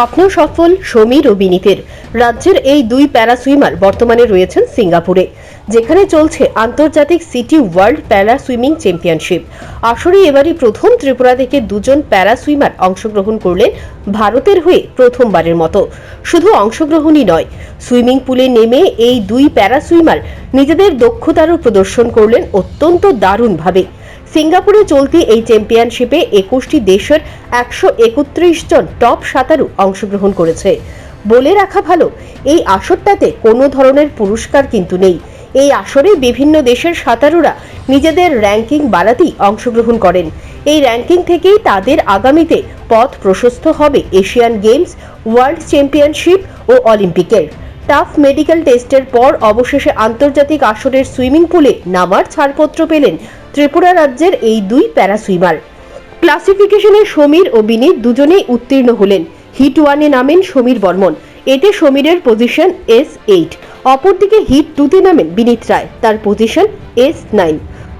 স্বপ্ন সফল সমীর ও বিনীতের। রাজ্যের এই দুই প্যারা সুইমার বর্তমানে রয়েছেন সিঙ্গাপুরে, যেখানে চলছে আন্তর্জাতিক city world para swimming championship. আসরে এবারই প্রথম ত্রিপুরা থেকে দুজন প্যারা সুইমার অংশগ্রহণ করলেন ভারতের হয়ে প্রথমবারের মতো। শুধু অংশগ্রহণই নয়, সুইমিং পুলে নেমে এই দুই প্যারা সুইমার নিজেদের দক্ষতারও প্রদর্শন করলেন অত্যন্ত দারুণভাবে। সিঙ্গাপুরে চলতি এই চ্যাম্পিয়নশিপে একুশটি দেশের একশো একত্রিশ জন টপ সাঁতারু অংশগ্রহণ করেছে। বলে রাখা ভালো, এই আসরটাতে কোনো ধরনের পুরস্কার কিন্তু নেই। এই আসরে বিভিন্ন দেশের সাঁতারুরা নিজেদের র্যাঙ্কিং বাড়াতেই অংশগ্রহণ করেন। এই র্যাঙ্কিং থেকেই তাদের আগামীতে পথ প্রশস্ত হবে এশিয়ান গেমস, ওয়ার্ল্ড চ্যাম্পিয়নশিপ ও অলিম্পিকের। টাফ মেডিকেল টেস্টের পর অবশেষে আন্তর্জাতিক আসরের সুইমিং পুলে নামার ছাড়পত্র পেলেন ত্রিপুরা রাজ্যের এই দুই প্যারা সুইমার ক্লাসিফিকেশনে সমীর ও বিনীত দুজনেই উত্তীর্ণ হলেন। হিট ওয়ানে নামেন সমীর বর্মন। এতে সমীরের পজিশন এস এইট অপরদিকে হিট টুতে নামেন বিনীত রায়। তার পজিশন এস নাইন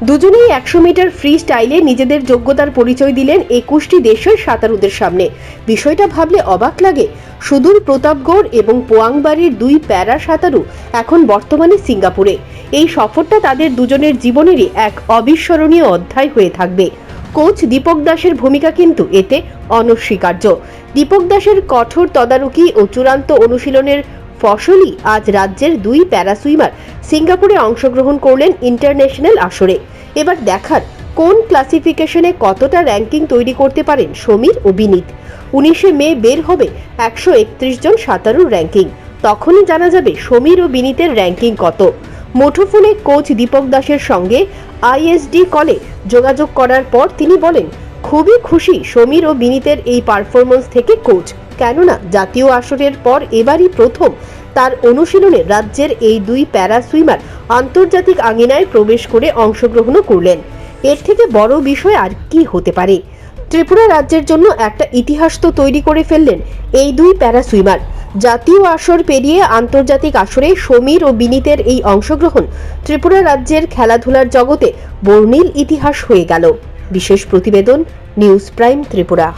দুজনেই একশো মিটার ফ্রি স্টাইলে নিজেদের যোগ্যতার পরিচয় দিলেন একুশটি দেশের সাঁতারুদের সামনে। বিষয়টা ভাবলে অবাক লাগে। সুদূর প্রতাপগড় এবং পোয়াংবাড়ির দুই প্যারা সাঁতারু এখন বর্তমানে সিঙ্গাপুরে। এই সফরটা তাদের দুজনের জীবনেরই এক অবিস্মরণীয় অধ্যায় হয়ে থাকবে। কোচ দীপক দাসের ভূমিকা কিন্তু এতে অনস্বীকার্য। দীপক দাসের কঠোর তদারকি ও চূড়ান্ত অনুশীলনের ফসলই আজ রাজ্যের দুই প্যারা সুইমার সিঙ্গাপুরে অংশগ্রহণ করলেন ইন্টারন্যাশনাল আসরে। এবার দেখার কোন ক্লাসিফিকেশনে কতটা র্যাঙ্কিং তৈরি করতে পারেন সমীর ও বিনীত। উনিশে মে বের হবে একশো একত্রিশ জন সাঁতারুর র্যাঙ্কিং তখনই জানা যাবে সমীর ও বিনীতের র্যাঙ্কিং কত। মুঠোফোনে কোচ দীপক দাসের সঙ্গে আইএসডি কলে যোগাযোগ করার পর তিনি বলেন, খুবই খুশি সমীর ও বিনীতের এই পারফরমেন্স থেকে কোচ কেননা জাতীয় আসরের পর এবারই প্রথম তার অনুশীলনে রাজ্যের এই দুই প্যারা সুইমার আন্তর্জাতিক আঙিনায় প্রবেশ করে অংশগ্রহণও করলেন। এর থেকে বড় বিষয় আর কি হতে পারে? ত্রিপুরা রাজ্যের জন্য একটা ইতিহাস তো তৈরি করে ফেললেন এই দুই প্যারা সুইমার। জাতীয় আসর পেরিয়ে আন্তর্জাতিক আসরে সমীর ও বিনীতের এই অংশগ্রহণ ত্রিপুরা রাজ্যের খেলাধুলার জগতে বর্ণিল ইতিহাস হয়ে গেল। বিশেষ প্রতিবেদন নিউজ প্রাইম ত্রিপুরা।